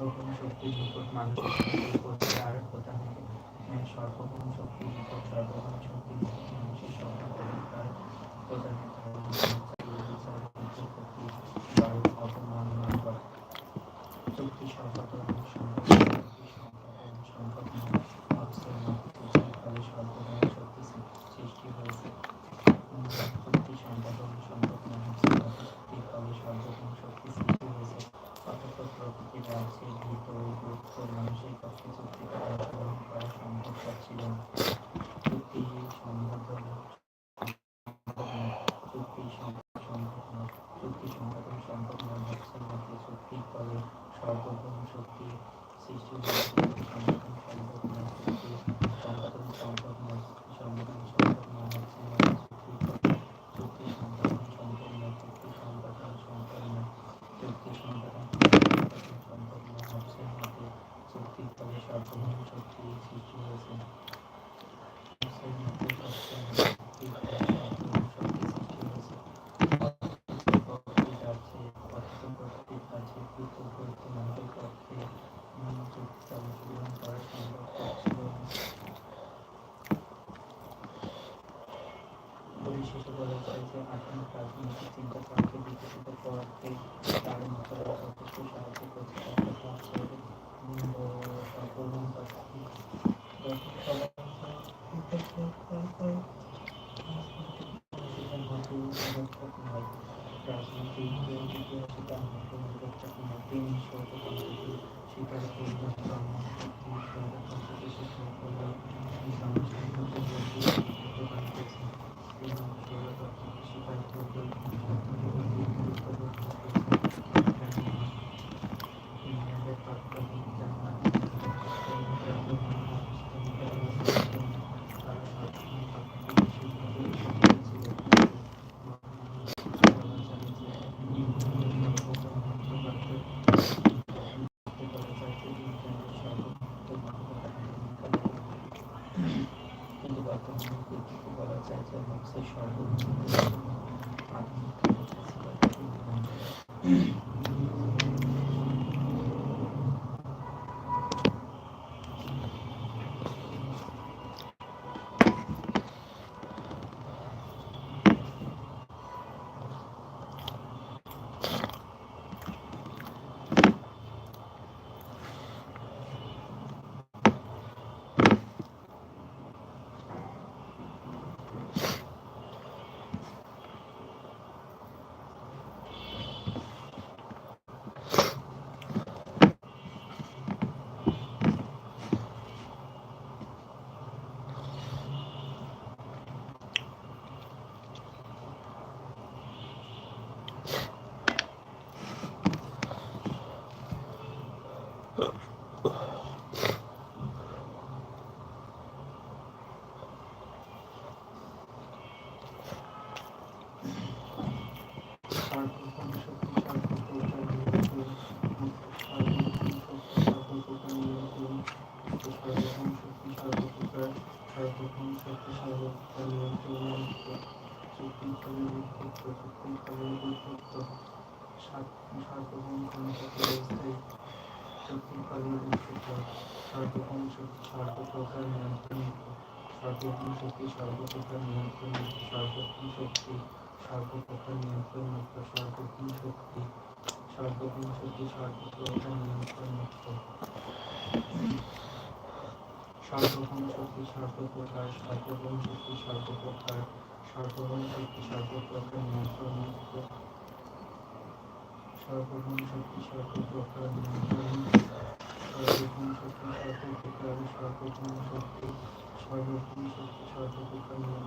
শক্তির নিকট মানুষের করতে থেকে সর্বভৌম শক্তির নিকট সর্বভৌম শক্তির মানুষের সর্ব সর্বভৌম শক্তি সৃষ্টি হয়েছে পরিশেষে বলা যায় যে আধুনিক রাজনৈতিক চিন্তাধারাকে বিকশিত করতে তার মতো যথেষ্ট সাহায্য করছে। তার কথা বলা যায় যে সর্বনিম্ন আধুনিক সর্বভৌম শক্তি সর্বপ্রকার নিয়ন্ত্রণ শক্তি সর্বপ্রকার নিয়ন্ত্রণ শক্তি সর্বপ্রকার নিয়ন্ত্রণ মুক্ত সর্বভৌম শক্তি সর্বভৌম শক্তি সর্বপ্রকার নিয়ন্ত্রণ মুক্ত সর্বভৌম শক্তি সর্বপ্রকার শক্তি সর্বপ্রকার সর্বভৌম শক্তি সর্বপ্রকার নিয়ন্ত্রণ মুক্ত সর্বভৌম শক্তি সর্বপ্রকার নিয়ন্ত্রণ সর্বভৌম শক্তি সর্বপ্রকার সর্বভৌম শক্তি সর্বভৌম শক্তি সর্বপ্রকার নিয়ন্ত্রণ মুক্ত